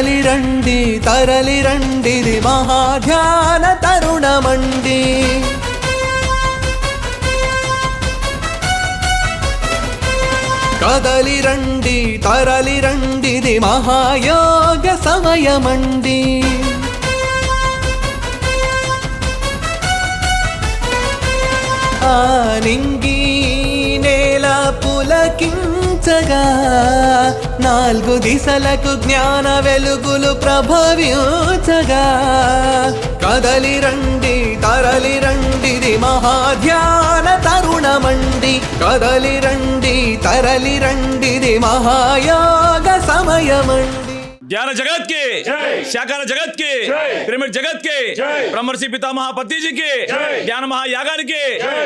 కదలి రండి తరలి రండిది మహాధ్యాన తరుణమండి. కదలి రండి తరలి రండిది మహాయోగ సమయమండి. నింగి నాలుగు దిశలకు జ్ఞాన వెలుగులు ప్రభవించగా కదలి రండి తరలి రండిది మహాధ్యాన తరుణమండి కదలి రండి తరలి రండిది మహాయోగ సమయమండి ध्यान जगत के శాకార జగత్ కి పిరమిడ్ జగత్ కి బ్రహ్మర్షి పితామహ పత్రిజీ కి జ్ఞాన మహాయాగానికి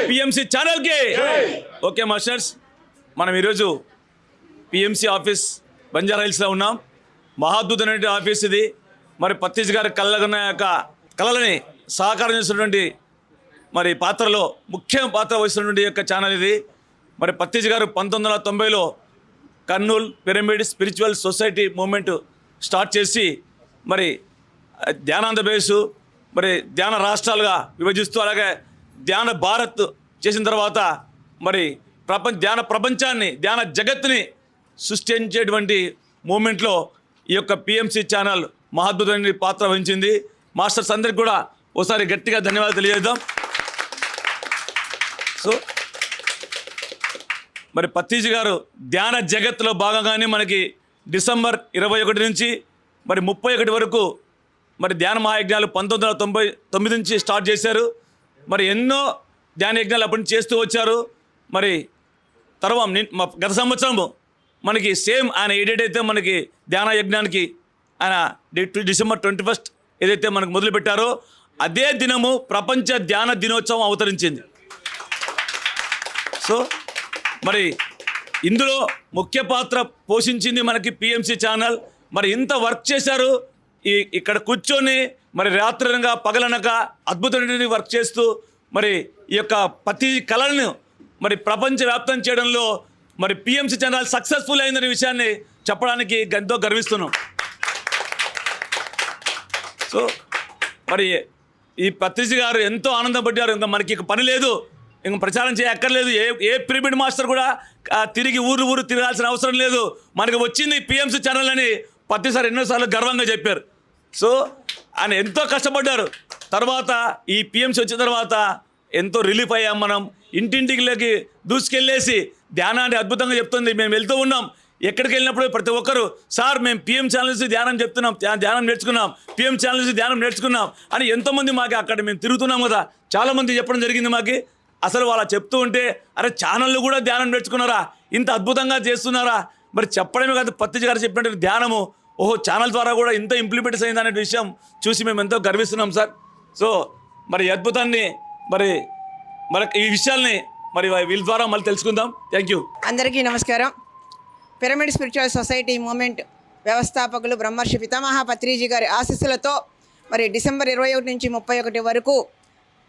పిఎంసి ఛానల్ కి ఓకే మాస్టర్స్ మనం ఈరోజు పిఎంసి ఆఫీస్ బంజారా హిల్స్లో ఉన్నాం. మహాద్భుతమైన ఆఫీస్ ఇది. మరి పత్రిజ్ గారి కళ్ళకున్న యొక్క కళలని సహకారం చేసినటువంటి మరి పాత్రలో ముఖ్య పాత్ర వహిస్తున్నటువంటి యొక్క ఛానల్ ఇది. మరి పత్తిజ్ గారు పంతొమ్మిది వందల తొంభైలో Kurnool pyramid spiritual society movement start చేసి మరి ధ్యానాంధ్రప్రదేశ్ మరి ధ్యాన రాష్ట్రాలుగా విభజిస్తూ అలాగే ధ్యాన భారత్ చేసిన తర్వాత మరి ప్రపంచ ధ్యాన ప్రపంచాన్ని ధ్యాన జగత్తుని సృష్టించేటువంటి మూమెంట్లో ఈ యొక్క పిఎంసి ఛానల్ మహద్భుతమైన పాత్ర వహించింది. మాస్టర్స్ అందరికి కూడా ఒకసారి గట్టిగా ధన్యవాదాలు తెలియజేద్దాం. సో మరి పత్తీజీ గారు ధ్యాన జగత్తులో భాగంగానే మనకి డిసెంబర్ ఇరవై ఒకటి నుంచి మరి ముప్పై ఒకటి వరకు మరి ధ్యాన మహాయజ్ఞాలు పంతొమ్మిది వందల తొంభై తొమ్మిది నుంచి స్టార్ట్ చేశారు. మరి ఎన్నో ధ్యాన యజ్ఞాలు అప్పటి నుంచి చేస్తూ వచ్చారు. మరి తర్వాత మా గత సంవత్సరం మనకి సేమ్ ఆయన ఏ డేట్ అయితే మనకి ధ్యాన యజ్ఞానికి ఆయన డిసెంబర్ ట్వంటీ ఫస్ట్ ఏదైతే మనకు మొదలుపెట్టారో అదే దినము ప్రపంచ ధ్యాన దినోత్సవం అవతరించింది. సో మరి ఇందులో ముఖ్య పాత్ర పోషించింది మనకి పిఎంసి ఛానల్. మరి ఇంత వర్క్ చేశారు ఈ ఇక్కడ కూర్చొని మరి రాత్రిగా పగలనక అద్భుతమైన వర్క్ చేస్తూ మరి ఈ యొక్క ప్రతి కళలను మరి ప్రపంచవ్యాప్తం చేయడంలో మరి పిఎంసి ఛానల్ సక్సెస్ఫుల్ అయిందనే విషయాన్ని చెప్పడానికి ఎంతో గర్విస్తున్నాం. సో మరి ఈ పత్రిజీ గారు ఎంతో ఆనందపడ్డారు. ఇంకా మనకి ఇక పని లేదు. ఇంక ప్రచారం చేయక్కర్లేదు ఏ ఏ పిరమిడ్ మాస్టర్ కూడా తిరిగి ఊరు ఊరు తిరగాల్సిన అవసరం లేదు. మనకి వచ్చింది పిఎంసీ ఛానల్ అని పత్రిసారి ఎన్నోసార్లు గర్వంగా చెప్పారు. సో ఆయన ఎంతో కష్టపడ్డారు. తర్వాత ఈ పిఎంసీ వచ్చిన తర్వాత ఎంతో రిలీఫ్ అయ్యాం మనం. ఇంటింటికి దూసుకెళ్ళేసి ధ్యానాన్ని అద్భుతంగా చెప్తుంది. మేము వెళ్తూ ఉన్నాం. ఎక్కడికి వెళ్ళినప్పుడు ప్రతి ఒక్కరు సార్ మేము పిఎం ఛానల్స్ ధ్యానం చెప్తున్నాం ధ్యా- ధ్యానం నేర్చుకున్నాం పిఎం ఛానల్స్ ధ్యానం నేర్చుకున్నాం అని ఎంతోమంది మాకు అక్కడ మేము తిరుగుతున్నాం కదా చాలామంది చెప్పడం జరిగింది మాకు. అసలు వాళ్ళ చెప్తూ ఉంటే అరే ఛానళ్ళు కూడా ధ్యానం నేర్చుకున్నారా? ఇంత అద్భుతంగా చేస్తున్నారా? మరి చెప్పడమే కాదు పత్తిజీ గారు చెప్పినట్టు ధ్యానము ఓహో ఛానల్ ద్వారా కూడా ఇంత ఇంప్లిమెంట్స్ అయింది అనే విషయం చూసి మేము ఎంతో గర్విస్తున్నాం సార్. సో మరి అద్భుతాన్ని మరి మరి ఈ విషయాల్ని మరి వీళ్ళ ద్వారా మళ్ళీ తెలుసుకుందాం. థ్యాంక్ యూ అందరికీ నమస్కారం. పిరమిడ్ స్పిరిచువల్ సొసైటీ మూమెంట్ వ్యవస్థాపకులు బ్రహ్మర్షి పితామహ పత్రిజీ గారి ఆశీస్సులతో మరి డిసెంబర్ ఇరవై ఒకటి నుంచి ముప్పై ఒకటి వరకు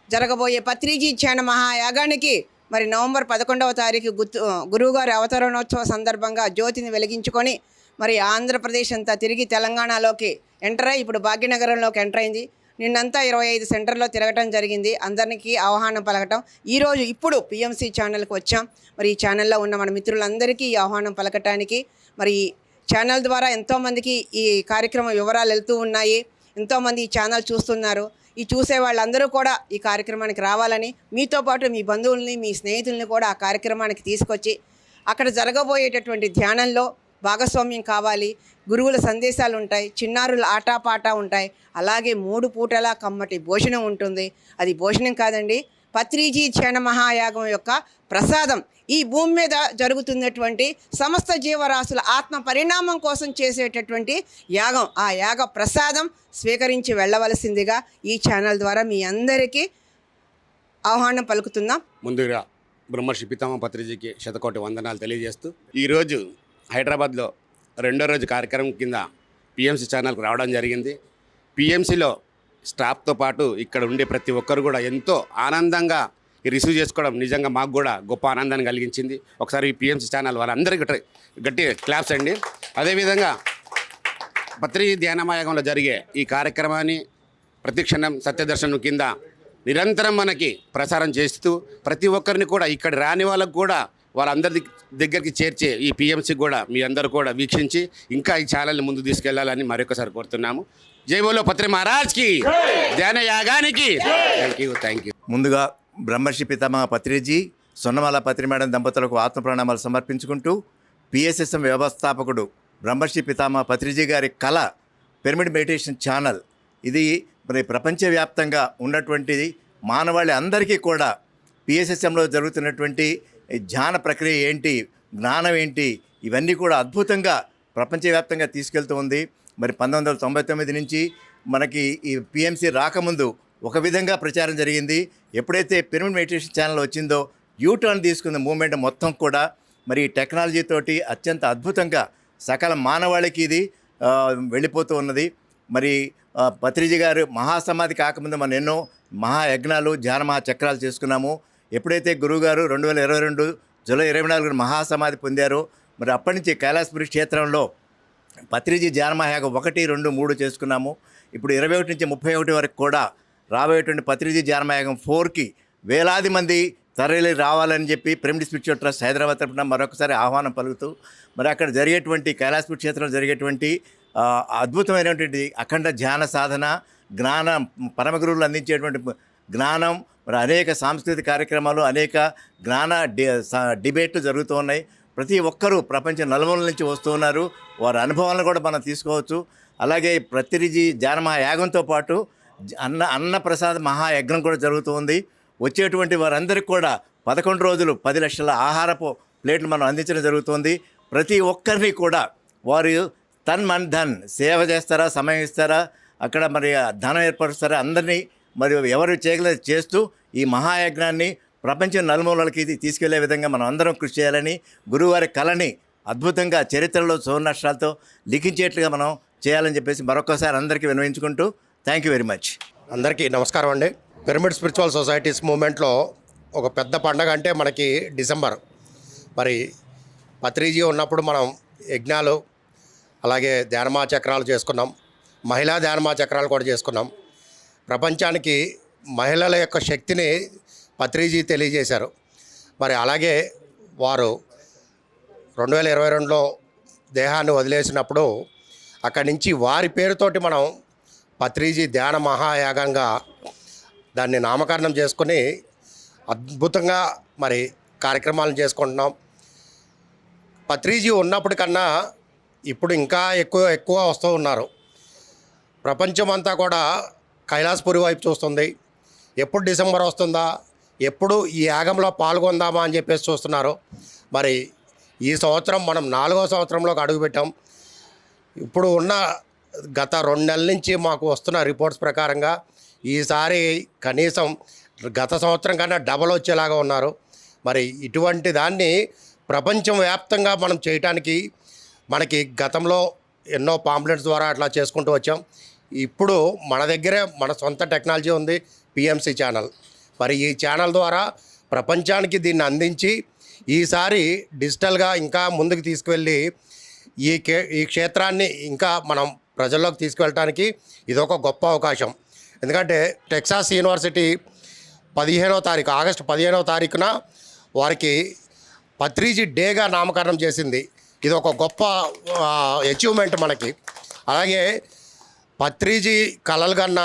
జరగబోయే పత్రిజీ ధ్యాన మహాయాగానికి మరి నవంబర్ పదకొండవ తారీఖు గుర్తు గురువుగారి అవతరణోత్సవ సందర్భంగా జ్యోతిని వెలిగించుకొని మరి ఆంధ్రప్రదేశ్ అంతా తిరిగి తెలంగాణలోకి ఎంటర్ అయ్యి ఇప్పుడు భాగ్యనగరంలోకి ఎంటర్ అయింది. నిన్నంతా ఇరవై ఐదు సెంటర్లో తిరగటం జరిగింది. అందరికీ ఆహ్వానం పలకటం. ఈరోజు ఇప్పుడు పిఎంసి ఛానల్కి వచ్చాం. మరి ఈ ఛానల్లో ఉన్న మన మిత్రులందరికీ ఈ ఆహ్వానం పలకటానికి మరి ఛానల్ ద్వారా ఎంతోమందికి ఈ కార్యక్రమం వివరాలు వెళ్తూ ఉన్నాయి. ఎంతోమంది ఈ ఛానల్ చూస్తున్నారు. ఈ చూసే వాళ్ళందరూ కూడా ఈ కార్యక్రమానికి రావాలని మీతో పాటు మీ బంధువుల్ని మీ స్నేహితుల్ని కూడా ఆ కార్యక్రమానికి తీసుకొచ్చి అక్కడ జరగబోయేటటువంటి ధ్యానంలో భాగస్వామ్యం కావాలి. గురువుల సందేశాలు ఉంటాయి చిన్నారుల ఆటాపాట ఉంటాయి. అలాగే మూడు పూటలా కమ్మటి భోజనం ఉంటుంది. అది భోజనం కాదండి పత్రిజీ క్షణ మహాయాగం యొక్క ప్రసాదం. ఈ భూమి మీద జరుగుతున్నటువంటి సమస్త జీవరాశుల ఆత్మ పరిణామం కోసం చేసేటటువంటి యాగం. ఆ యాగ ప్రసాదం స్వీకరించి వెళ్ళవలసిందిగా ఈ ఛానల్ ద్వారా మీ అందరికీ ఆహ్వానం పలుకుతున్నాం. ముందుగా బ్రహ్మర్షి పితామ పత్రిజీకి శతకోటి వందనాలు తెలియజేస్తూ ఈరోజు హైదరాబాద్లో రెండో రోజు కార్యక్రమం కింద పిఎంసీ ఛానల్కి రావడం జరిగింది. పిఎంసీలో స్టాఫ్తో పాటు ఇక్కడ ఉండే ప్రతి ఒక్కరు కూడా ఎంతో ఆనందంగా రిసీవ్ చేసుకోవడం నిజంగా మాకు కూడా గొప్ప ఆనందాన్ని కలిగించింది. ఒకసారి ఈ పిఎంసీ ఛానల్ వాళ్ళందరికీ గట్టి- గట్టి క్లాప్స్ అండి. అదేవిధంగా పత్రి ధ్యానమాయగంలో జరిగే ఈ కార్యక్రమాన్ని ప్రతిక్షణం సత్యదర్శనం కింద నిరంతరం మనకి ప్రసారం చేస్తూ ప్రతి ఒక్కరిని కూడా ఇక్కడ రాని వాళ్ళకు కూడా వారందరి దగ్గరికి చేర్చే ఈ పిఎంసి కూడా మీ అందరూ కూడా వీక్షించి ఇంకా ఈ ఛానల్ని ముందు తీసుకెళ్ళాలని మరొకసారి కోరుతున్నాము. జై బోలో పత్రి మహారాజ్కి ధ్యాన యాగానికి. థ్యాంక్ యూ థ్యాంక్ యూ ముందుగా బ్రహ్మర్షి పితామహ పత్రిజీ సొన్నమాల పత్రి మేడం దంపతులకు ఆత్మ ప్రణామాలు సమర్పించుకుంటూ పిఎస్ఎస్ఎం వ్యవస్థాపకుడు బ్రహ్మర్షి పితామహ పత్రిజీ గారి కళ పిరమిడ్ మెడిటేషన్ ఛానల్. ఇది మరి ప్రపంచవ్యాప్తంగా ఉన్నటువంటి మానవాళి అందరికీ కూడా పిఎస్ఎస్ఎంలో జరుగుతున్నటువంటి ధ్యాన ప్రక్రియ ఏంటి జ్ఞానం ఏంటి ఇవన్నీ కూడా అద్భుతంగా ప్రపంచవ్యాప్తంగా తీసుకెళ్తూ ఉంది. మరి పంతొమ్మిది వందల తొంభై తొమ్మిది నుంచి మనకి ఈ పిఎంసి రాకముందు ఒక విధంగా ప్రచారం జరిగింది. ఎప్పుడైతే పిరమిడ్ మెడిటేషన్ ఛానల్ వచ్చిందో యూటర్న్ తీసుకున్న మూమెంట్ మొత్తం కూడా మరి టెక్నాలజీతోటి టెక్నాలజీ తోటి అత్యంత అద్భుతంగా సకల మానవాళికి ఇది వెళ్ళిపోతూ ఉన్నది. మరి పత్రిజీ గారు మహాసమాధి కాకముందు మనం ఎన్నో మహాయజ్ఞాలు ధ్యాన మహాచక్రాలు చేసుకున్నాము. ఎప్పుడైతే గురువుగారు రెండు వేల ఇరవై రెండు జూలై ఇరవై నాలుగు మహాసమాధి పొందారో మరి అప్పటి నుంచి కైలాసపురి క్షేత్రంలో పత్రిజీ ధ్యానమహాయాగం ఒకటి రెండు మూడు చేసుకున్నాము. ఇప్పుడు ఇరవై ఒకటి నుంచి ముప్పై ఒకటి వరకు కూడా రాబోయేటువంటి పత్రిజీ ధ్యానమహాయాగం ఫోర్కి వేలాది మంది తరలి రావాలని చెప్పి ప్రెమిడి స్పిరిచువల్ ట్రస్ట్ హైదరాబాద్ తరపున మరొకసారి ఆహ్వానం పలుకుతూ మరి అక్కడ జరిగేటువంటి కైలాసపురి క్షేత్రంలో జరిగేటువంటి అద్భుతమైనటువంటి అఖండ ధ్యాన సాధన జ్ఞానం పరమగురువులు అందించేటువంటి జ్ఞానం మరి అనేక సాంస్కృతిక కార్యక్రమాలు అనేక జ్ఞాన స- డిబేట్లు జరుగుతూ ఉన్నాయి. ప్రతి ఒక్కరూ ప్రపంచ నలుమూల నుంచి వస్తూ ఉన్నారు. వారి అనుభవాలను కూడా మనం తీసుకోవచ్చు. అలాగే ప్రతిరిజి యాగంతో పాటు అన్న అన్నప్రసాద్ మహాయజ్ఞం కూడా జరుగుతూ ఉంది. వచ్చేటువంటి వారందరికీ కూడా పదకొండు రోజులు పది లక్షల ఆహారపు ప్లేట్లు మనం అందించడం జరుగుతుంది. ప్రతి ఒక్కరిని కూడా వారు తన్ మన్ ధన్ సేవ చేస్తారా సమయం ఇస్తారా అక్కడ మరి ధనం ఏర్పరుస్తారా అందరినీ మరి ఎవరు చేయగలరు చేస్తూ ఈ మహాయజ్ఞాన్ని ప్రపంచం నలుమూలలకి ఇది తీసుకెళ్ళే విధంగా మనం అందరం కృషి చేయాలని గురువారి కళని అద్భుతంగా చరిత్రలో సువర్ణాక్షరాలతో లిఖించేట్లుగా మనం చేయాలని చెప్పేసి మరొకసారి అందరికీ వినవించుకుంటూ థ్యాంక్ యూ వెరీ మచ్ అందరికీ నమస్కారం అండి. పిరమిడ్ స్పిరిచువల్ సొసైటీస్ మూమెంట్లో ఒక పెద్ద పండగ అంటే మనకి డిసెంబర్. మరి పత్రిజీ ఉన్నప్పుడు మనం యజ్ఞాలు అలాగే ధ్యానమా చక్రాలు చేసుకున్నాం. మహిళా ధ్యానమా చక్రాలు కూడా చేసుకున్నాం. ప్రపంచానికి మహిళల యొక్క శక్తిని పత్రిజీ తెలియజేశారు. మరి అలాగే వారు రెండు వేల ఇరవై రెండులో దేహాన్ని వదిలేసినప్పుడు అక్కడి నుంచి వారి పేరుతోటి మనం పత్రిజీ ధ్యాన మహాయాగంగా దాన్ని నామకరణం చేసుకొని అద్భుతంగా మరి కార్యక్రమాలను చేసుకుంటున్నాం. పత్రిజీ ఉన్నప్పటికన్నా ఇప్పుడు ఇంకా ఎక్కువ ఎక్కువ వస్తూ ఉన్నారు. ప్రపంచం అంతా కూడా కైలాసపురి వైపు చూస్తుంది. ఎప్పుడు డిసెంబర్ వస్తుందా? ఎప్పుడు ఈ యాగంలో పాల్గొందామా అని చెప్పేసి చూస్తున్నారు. మరి ఈ సంవత్సరం మనం నాలుగో సంవత్సరంలోకి అడుగుపెట్టాం ఇప్పుడు ఉన్న గత రెండు నెలల నుంచి మాకు వస్తున్న రిపోర్ట్స్ ప్రకారంగా ఈసారి కనీసం గత సంవత్సరం కన్నా డబల్ వచ్చేలాగా ఉన్నారు. మరి ఇటువంటి దాన్ని ప్రపంచం వ్యాప్తంగా మనం చేయటానికి మనకి గతంలో ఎన్నో పాంప్లెట్స్ ద్వారా అట్లా చేసుకుంటూ వచ్చాం. ఇప్పుడు మన దగ్గరే మన సొంత టెక్నాలజీ ఉంది పిఎంసి ఛానల్ మరి ఈ ఛానల్ ద్వారా ప్రపంచానికి దీన్ని అందించి ఈసారి డిజిటల్గా ఇంకా ముందుకు తీసుకువెళ్ళి ఈ కే ఈ క్షేత్రాన్ని ఇంకా మనం ప్రజల్లోకి తీసుకువెళ్ళటానికి ఇదొక గొప్ప అవకాశం. ఎందుకంటే టెక్సాస్ యూనివర్సిటీ పదిహేనో తారీఖు ఆగస్టు పదిహేనో తారీఖున వారికి పత్రిజీ డేగా నామకరణం చేసింది. ఇది ఒక గొప్ప అచీవ్మెంట్ మనకి. అలాగే పత్రిజీ కలలు కన్న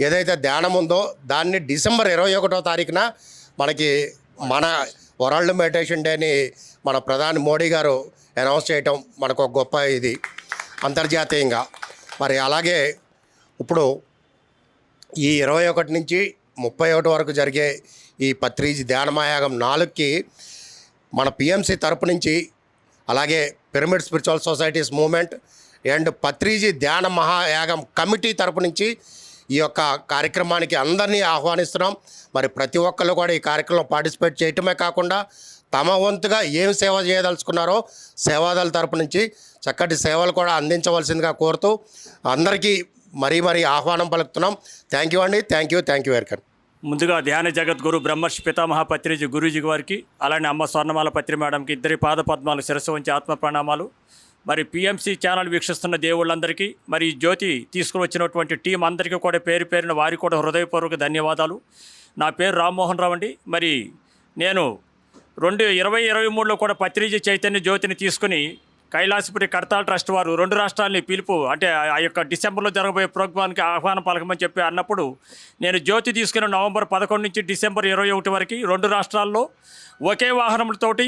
ఏదైతే ధ్యానం ఉందో దాన్ని డిసెంబర్ ఇరవై ఒకటో తారీఖున మనకి మన వరల్డ్ మెడిటేషన్ డేని మన ప్రధాని మోడీ గారు అనౌన్స్ చేయటం మనకు ఒక గొప్ప ఇది అంతర్జాతీయంగా. మరి అలాగే ఇప్పుడు ఈ ఇరవై ఒకటి నుంచి ముప్పై ఒకటి వరకు జరిగే ఈ పత్రిజీ ధ్యానమాయాగం నాలుగుకి మన పిఎంసి తరపు నుంచి అలాగే pyramid spiritual societies movement and Patriji ధ్యాన మహాయాగం కమిటీ తరపు నుంచి ఈ యొక్క కార్యక్రమానికి అందరినీ ఆహ్వానిస్తున్నాం. మరి ప్రతి ఒక్కళ్ళు కూడా ఈ కార్యక్రమంలో పార్టిసిపేట్ చేయటమే కాకుండా తమ వంతుగా ఏం సేవ చేయదలుచుకున్నారో సేవాదళ తరపు నుంచి చక్కటి సేవలు కూడా అందించవలసిందిగా కోరుతూ అందరికీ మరీ మరీ ఆహ్వానం పలుకుతున్నాం. థ్యాంక్ యూ అండి. Thank you. Thank you welcome. ముందుగా ధ్యాన జగద్గురు బ్రహ్మర్షి పితామహ పత్రిజీ గురూజీ వారికి అలానే అమ్మ స్వర్ణమాల పత్రి మేడంకి ఇద్దరి పాద పద్మాలు శిరస్సు ఉంచి ఆత్మ ప్రణామాలు. మరి పిఎంసి ఛానల్ వీక్షిస్తున్న దేవుళ్ళందరికీ మరి జ్యోతి తీసుకుని వచ్చినటువంటి టీం అందరికీ కూడా పేరు పేరిన వారికి కూడా హృదయపూర్వక ధన్యవాదాలు. నా పేరు రామ్మోహన్ రావు అండి. మరి నేను రెండు ఇరవై ఇరవై మూడులో కూడా పత్రిజీ చైతన్య జ్యోతిని తీసుకుని కైలాసపురి కడతాల్ ట్రస్ట్ వారు రెండు రాష్ట్రాలని పిలుపు అంటే ఆ యొక్క డిసెంబర్లో జరగబోయే ప్రోగ్రామ్కి ఆహ్వానం పలకమని చెప్పి అన్నప్పుడు నేను జ్యోతి తీసుకున్న నవంబర్ పదకొండు నుంచి డిసెంబర్ ఇరవై ఒకటి వరకు రెండు రాష్ట్రాల్లో ఒకే వాహనములతోటి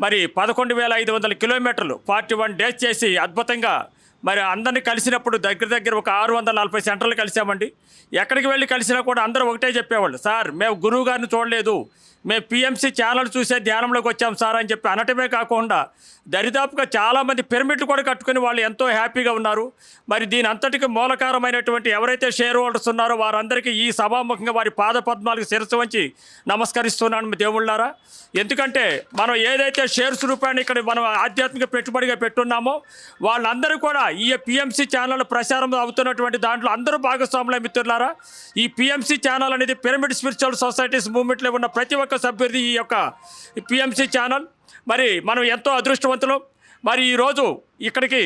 మరి పదకొండు వేల ఐదు వందల కిలోమీటర్లు ఫార్టీ వన్ డేస్ చేసి అద్భుతంగా మరి అందరిని కలిసినప్పుడు దగ్గర దగ్గర ఒక ఆరు వందల నలభై సెంటర్లు కలిసామండి. ఎక్కడికి వెళ్ళి కలిసినా కూడా అందరూ ఒకటే చెప్పేవాళ్ళు సార్ మేము గురువు గారిని చూడలేదు. మేము పిఎంసీ ఛానల్ చూసే ధ్యానంలోకి వచ్చాం సార్ అని చెప్పి అనటమే కాకుండా దరిదాపుగా చాలామంది పిరమిడ్లు కూడా కట్టుకుని వాళ్ళు ఎంతో హ్యాపీగా ఉన్నారు. మరి దీని అంతటికి మూలకారమైనటువంటి ఎవరైతే షేర్ హోల్డర్స్ ఉన్నారో వారందరికీ ఈ సభాముఖంగా వారి పాద పద్మాలకు శిరసు వంచి నమస్కరిస్తున్నాను దేవుళ్ళారా. ఎందుకంటే మనం ఏదైతే షేర్స్ రూపాన్ని ఇక్కడ మనం ఆధ్యాత్మిక పెట్టుబడిగా పెట్టున్నామో వాళ్ళందరూ కూడా ఈ పిఎంసీ ఛానల్ ప్రచారం అవుతున్నటువంటి దాంట్లో అందరూ భాగస్వాముల మిత్రులారా. ఈ పిఎంసీ ఛానల్ అనేది పిరమిడ్ స్పిరిచువల్ సొసైటీస్ మూవ్మెంట్లో ఉన్న ప్రతి ఒక్క సభ్యుడిది ఈ యొక్క పిఎంసీ ఛానల్ మరి మనం ఎంతో అదృష్టవంతులం. మరి ఈరోజు ఇక్కడికి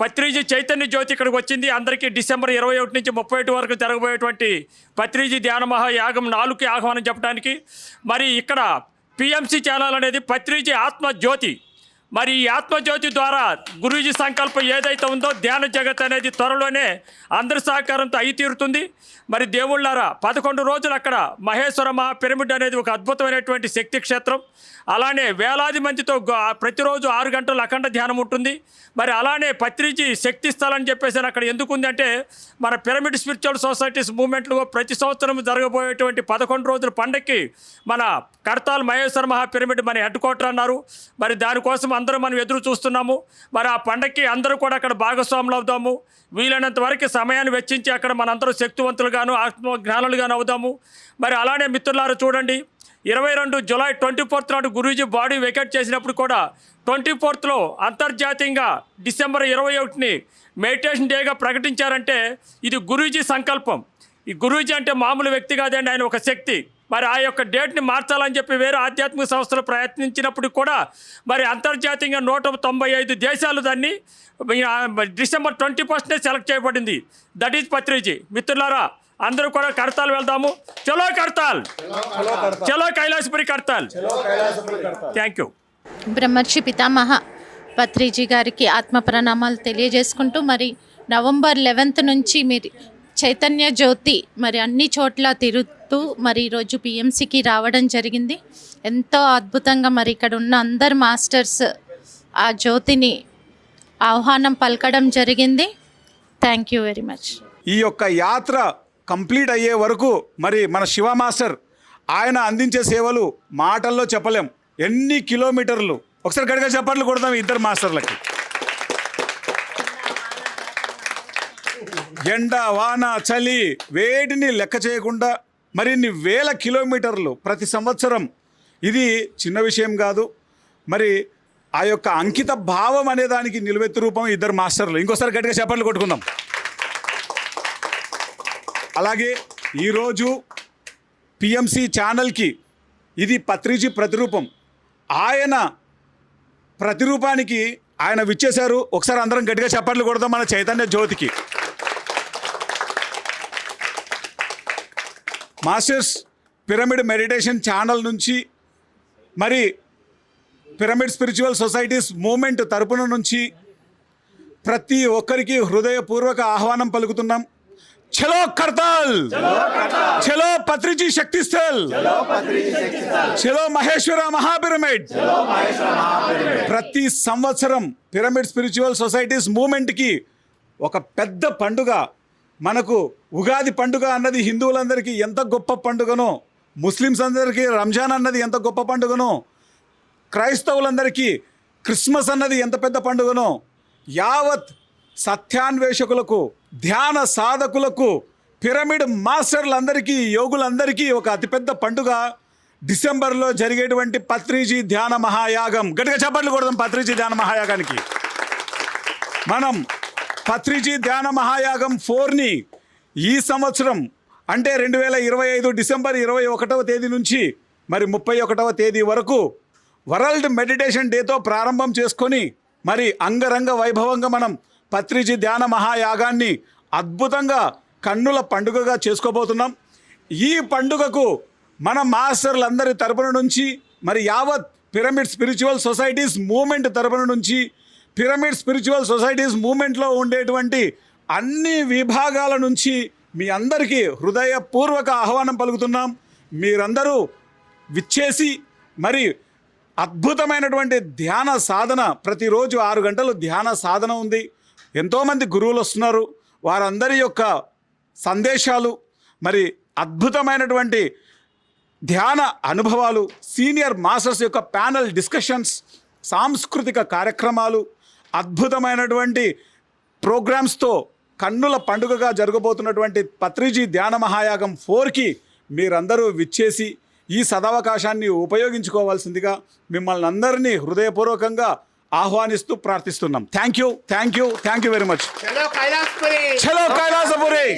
పత్రిజీ చైతన్య జ్యోతి ఇక్కడికి వచ్చింది. అందరికీ డిసెంబర్ ఇరవై ఒకటి నుంచి ముప్పై ఒకటి వరకు జరగబోయేటువంటి పత్రిజీ ధ్యాన మహాయాగం నాలుగుకి ఆహ్వానం చెప్పడానికి. మరి ఇక్కడ పిఎంసి ఛానల్ అనేది పత్రిజీ ఆత్మ జ్యోతి. మరి ఈ ఆత్మజ్యోతి ద్వారా గురూజీ సంకల్పం ఏదైతే ఉందో ధ్యాన జగత్ అనేది త్వరలోనే అందరి సహకారంతో అయి తీరుతుంది. మరి దేవుళ్ళారా పదకొండు రోజులు అక్కడ మహేశ్వర పిరమిడ్ అనేది ఒక అద్భుతమైనటువంటి శక్తి క్షేత్రం. అలానే వేలాది మందితో ప్రతిరోజు ఆరు గంటలు అఖండ ధ్యానం ఉంటుంది. మరి అలానే పత్రిజీ శక్తి స్థలం చెప్పేసి అక్కడ ఎందుకు ఉందంటే మన పిరమిడ్ స్పిరిచువల్ సొసైటీస్ మూవ్మెంట్లో ప్రతి సంవత్సరం జరగబోయేటువంటి పదకొండు రోజుల పండక్కి మన కర్తాల్ మహేశ్వర మహా పిరమిడ్ మన హెడ్ క్వార్టర్ అన్నారు. మరి దానికోసం అందరూ మనం ఎదురు చూస్తున్నాము. మరి ఆ పండక్కి అందరూ కూడా అక్కడ భాగస్వాములు అవుదాము. వీలైనంత వరకు సమయాన్ని వెచ్చించి అక్కడ మనందరూ శక్తివంతులుగాను ఆత్మ జ్ఞానులుగాను అవుదాము. మరి అలానే మిత్రులారు చూడండి ఇరవై రెండు జులై ట్వంటీ ఫోర్త్ నాడు గురూజీ బాడీ వెకెట్ చేసినప్పుడు కూడా ట్వంటీ ఫోర్త్లో అంతర్జాతీయంగా డిసెంబర్ ఇరవై ఒకటిని మెడిటేషన్ డేగా ప్రకటించారంటే ఇది గురూజీ సంకల్పం. ఈ గురూజీ అంటే మామూలు వ్యక్తి కాదండి ఆయన ఒక శక్తి. మరి ఆ యొక్క డేట్ని మార్చాలని చెప్పి వేరే ఆధ్యాత్మిక సంస్థలు ప్రయత్నించినప్పుడు కూడా మరి అంతర్జాతీయంగా నూట తొంభై ఐదు దేశాలు దాన్ని డిసెంబర్ ట్వంటీ ఫస్ట్నే సెలెక్ట్ చేయబడింది. That is Patriji. మిత్రులారా అందరూ కూడా కడతాల్ వెళ్దాము. చలో కడతాల్ చలో కైలాసపురి కడతాల్ థ్యాంక్ యూ బ్రహ్మర్షి పితామహ పత్రిజీ గారికి ఆత్మ ప్రణామాలు తెలియజేసుకుంటూ మరి నవంబర్ లెవెన్త్ నుంచి మీరు చైతన్య జ్యోతి మరి అన్ని చోట్ల తిరుగుతూ మరి ఈరోజు పిఎంసికి రావడం జరిగింది. ఎంతో అద్భుతంగా మరి ఇక్కడ ఉన్న అందరు మాస్టర్స్ ఆ జ్యోతిని ఆహ్వానం పలకడం జరిగింది. థ్యాంక్ యూ వెరీ మచ్ ఈ యొక్క యాత్ర కంప్లీట్ అయ్యే వరకు మరి మన శివ మాస్టర్ ఆయన అందించే సేవలు మాటల్లో చెప్పలేం. ఎన్ని కిలోమీటర్లు? ఒకసారి గడిగా చెప్పట్లు కొడదాం ఇద్దరు మాస్టర్లకి. ఎండ వాన చలి వేటిని లెక్క చేయకుండా మరిన్ని వేల కిలోమీటర్లు ప్రతి సంవత్సరం. ఇది చిన్న విషయం కాదు. మరి ఆ యొక్క అంకిత భావం అనే దానికి నిలువెత్తు రూపం ఇద్దరు మాస్టర్లు. ఇంకోసారి గట్టిగా చెప్పట్లు కొట్టుకుందాం. అలాగే ఈరోజు పిఎంసి ఛానల్కి ఇది పత్రిజీ ప్రతిరూపం. ఆయన ప్రతిరూపానికి ఆయన విచ్చేశారు. ఒకసారి అందరం గట్టిగా చప్పట్లు కొడదాం మన చైతన్య జ్యోతికి. మాస్టర్స్ పిరమిడ్ మెడిటేషన్ ఛానల్ నుంచి మరి పిరమిడ్ స్పిరిచువల్ సొసైటీస్ మూమెంట్ తరపున నుంచి ప్రతి ఒక్కరికి హృదయపూర్వక ఆహ్వానం పలుకుతున్నాం. చలో కర్తాల్ చలో పత్రిజీ శక్తి స్థల్ చలో మహేశ్వర మహాపిరమిడ్ ప్రతి సంవత్సరం పిరమిడ్ స్పిరిచువల్ సొసైటీస్ మూమెంట్కి ఒక పెద్ద పండుగ. మనకు ఉగాది పండుగ అన్నది హిందువులందరికీ ఎంత గొప్ప పండుగనో ముస్లిమ్స్ అందరికీ రంజాన్ అన్నది ఎంత గొప్ప పండుగనో క్రైస్తవులందరికీ క్రిస్మస్ అన్నది ఎంత పెద్ద పండుగనో యావత్ సత్యాన్వేషకులకు ధ్యాన సాధకులకు పిరమిడ్ మాస్టర్లందరికీ యోగులందరికీ ఒక అతిపెద్ద పండుగ. డిసెంబర్లో జరిగేటువంటి పత్రిజీ ధ్యాన మహాయాగం. గట్టిగా చప్పట్లు కొడదాం పత్రిజీ ధ్యాన మహాయాగానికి. మనం పత్రిజీ ధ్యాన మహాయాగం ఫోర్ని ఈ సంవత్సరం అంటే రెండు వేల ఇరవై ఐదు డిసెంబర్ ఇరవై ఒకటవ తేదీ నుంచి మరి ముప్పై ఒకటవ తేదీ వరకు వరల్డ్ మెడిటేషన్ డేతో ప్రారంభం చేసుకొని మరి అంగరంగ వైభవంగా మనం పత్రిజీ ధ్యాన మహాయాగాన్ని అద్భుతంగా కన్నుల పండుగగా చేసుకోబోతున్నాం. ఈ పండుగకు మన మాస్టర్లందరి తరపున నుంచి మరి యావత్ పిరమిడ్ స్పిరిచువల్ సొసైటీస్ మూమెంట్ తరపున నుంచి పిరమిడ్ స్పిరిచువల్ సొసైటీస్ మూమెంట్లో ఉండేటువంటి అన్ని విభాగాల నుంచి మీ అందరికీ హృదయపూర్వక ఆహ్వానం పలుకుతున్నాం. మీరందరూ విచ్చేసి మరి అద్భుతమైనటువంటి ధ్యాన సాధన ప్రతిరోజు ఆరు గంటలు ధ్యాన సాధన ఉంది. ఎంతోమంది గురువులు వస్తున్నారు. వారందరి యొక్క సందేశాలు మరి అద్భుతమైనటువంటి ధ్యాన అనుభవాలు సీనియర్ మాస్టర్స్ యొక్క ప్యానల్ డిస్కషన్స్ సాంస్కృతిక కార్యక్రమాలు అద్భుతమైనటువంటి ప్రోగ్రామ్స్తో కన్నుల పండుగగా జరగబోతున్నటువంటి పత్రిజీ ధ్యాన మహాయాగం ఫోర్కి మీరందరూ విచ్చేసి ఈ సదవకాశాన్ని ఉపయోగించుకోవాల్సిందిగా మిమ్మల్ని అందరినీ హృదయపూర్వకంగా ఆహ్వానిస్తూ ప్రార్థిస్తున్నాం. Thank you thank you thank you very much చలో కైలాసపురి.